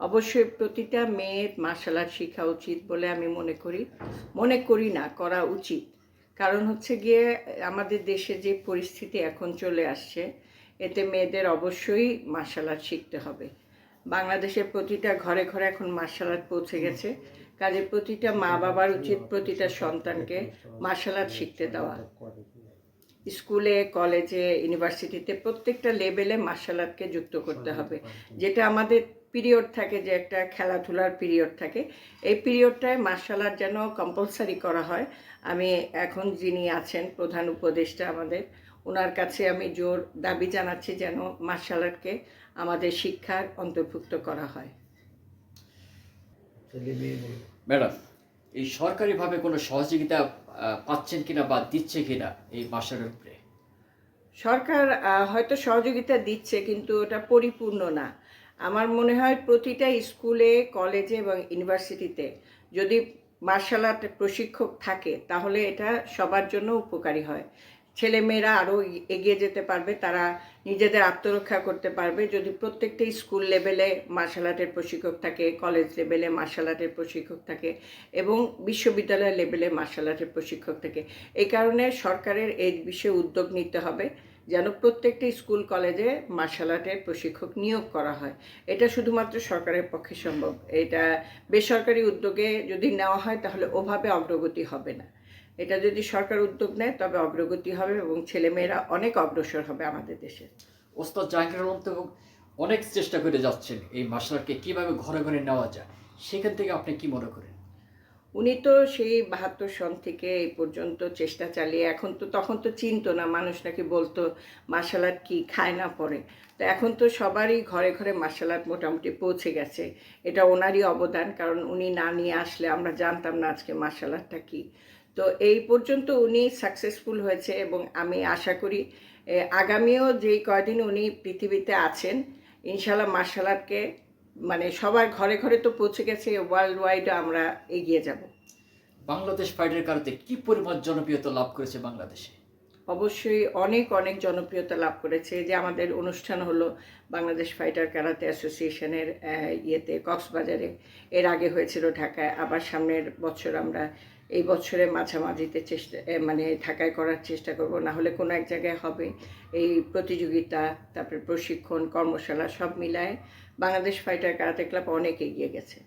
অবশ্যই প্রতিটা মেয়ের মার্শাল আর্ট শেখা উচিত বলে আমি মনে করি। মনে করি না, করা উচিত। কারণ হচ্ছে গিয়ে আমাদের দেশে যে পরিস্থিতি এখন চলে আসছে, এতে মেয়েদের অবশ্যই মার্শাল আর্ট শিখতে হবে। বাংলাদেশের প্রতিটা ঘরে ঘরে এখন মার্শাল আর্ট পৌঁছে গেছে। কাজে প্রতিটা মা বাবার উচিত প্রতিটা সন্তানকে মার্শাল আর্ট শিখতে দেওয়া। স্কুলে কলেজে ইউনিভার্সিটিতে প্রত্যেকটা লেভেলে মার্শাল আর্টকে যুক্ত করতে হবে। যেটা আমাদের পিরিয়ড থাকে যে একটা খেলাধুলার পিরিয়ড থাকে। এই পিরিয়ডটায় মার্শাল আর্ট যেন কম্পালসারি করা হয়। আমি এখন যিনি আছেন প্রধান উপদেষ্টা আমাদের ওনার কাছে আমি জোর দাবি জানাচ্ছি যেন মার্শাল আর্টকে আমাদের শিক্ষার অন্তর্ভুক্ত করা হয়। ম্যাডাম এই সরকারিভাবে কোনো সহযোগিতা পাচ্ছেন কিনা বা দিচ্ছে কিনা এই মাসের উপরে? সরকার হয়তো সহযোগিতা দিচ্ছে, কিন্তু ওটা পরিপূর্ণ না। আমার মনে হয় প্রতিটা স্কুলে, কলেজে এবং ইউনিভার্সিটিতে যদি মার্শাল আর্ট প্রশিক্ষক থাকে, তাহলে এটা সবার জন্য উপকারী হয়। ছেলেমেয়েরা আরও এগিয়ে যেতে পারবে, তারা নিজেদের আত্মরক্ষা করতে পারবে। যদি প্রত্যেকটা স্কুল লেভেলে মার্শাল আর্টের প্রশিক্ষক থাকে, কলেজ লেভেলে মার্শাল আর্টের প্রশিক্ষক থাকে এবং বিশ্ববিদ্যালয় লেভেলে মার্শাল আর্টের প্রশিক্ষক থাকে এই কারণে সরকারের এই বিষয়ে উদ্যোগ নিতে হবে। যেন প্রত্যেকটা স্কুল কলেজে মার্শাল আর্টের প্রশিক্ষক নিয়োগ করা হয়। এটা শুধুমাত্র সরকারের পক্ষে সম্ভব। এটা বেসরকারি উদ্যোগে যদি নেওয়া হয়, তাহলে ওভাবে অগ্রগতি হবে না। এটা যদি সরকার উদ্যোগ নেয়, তবে অগ্রগতি হবে এবং ছেলেমেয়েরা অনেক অগ্রসর হবে আমাদের দেশে। ওস্তাদ জাহাঙ্গীর অনেক চেষ্টা করে যাচ্ছেন এই মার্শাল আর্টকে কীভাবে ঘরে ঘরে নেওয়া যায়, সেখান থেকে আপনি কি মনে করেন? উনি তো সেই বাহাত্তর সন থেকে এই পর্যন্ত চেষ্টা চালিয়ে, এখন তো তখন তো চিনতো না, মানুষ নাকি বলতো মার্শাল আর্ট কী খায় না পরে। তো এখন তো সবারই ঘরে ঘরে মার্শাল আর্ট মোটামুটি পৌঁছে গেছে। এটা ওনারই অবদান, কারণ উনি না নিয়ে আসলে আমরা জানতাম না আজকে মার্শাল আর্টটা কী। তো এই পর্যন্ত উনি সাকসেসফুল হয়েছে এবং আমি আশা করি আগামীও যেই কয়দিন উনি পৃথিবীতে আছেন ইনশাল্লাহ মার্শাল আর্টকে মানে সবার ঘরে ঘরে তো পৌঁছে গেছে ওয়ার্ল্ড ওয়াইড আমরা এগিয়ে যাব। বাংলাদেশ ফাইডের কারণে কি পরিমাণ জনপ্রিয়তা লাভ করেছে বাংলাদেশে? অবশ্যই অনেক অনেক জনপ্রিয়তা লাভ করেছে। যে আমাদের অনুষ্ঠান হলো বাংলাদেশ ফাইটার কারাতে অ্যাসোসিয়েশনের ইয়েতে কক্সবাজারে। এর আগে হয়েছিল ঢাকায়। আবার সামনের বছর আমরা এই বছরে মাঝামাঝিতে চেষ্টা মানে ঢাকায় করার চেষ্টা করব, না হলে কোনো এক জায়গায় হবে। এই প্রতিযোগিতা, তারপরে প্রশিক্ষণ, কর্মশালা সব মিলায় বাংলাদেশ ফাইটার কারাতে ক্লাব অনেক এগিয়ে গেছে।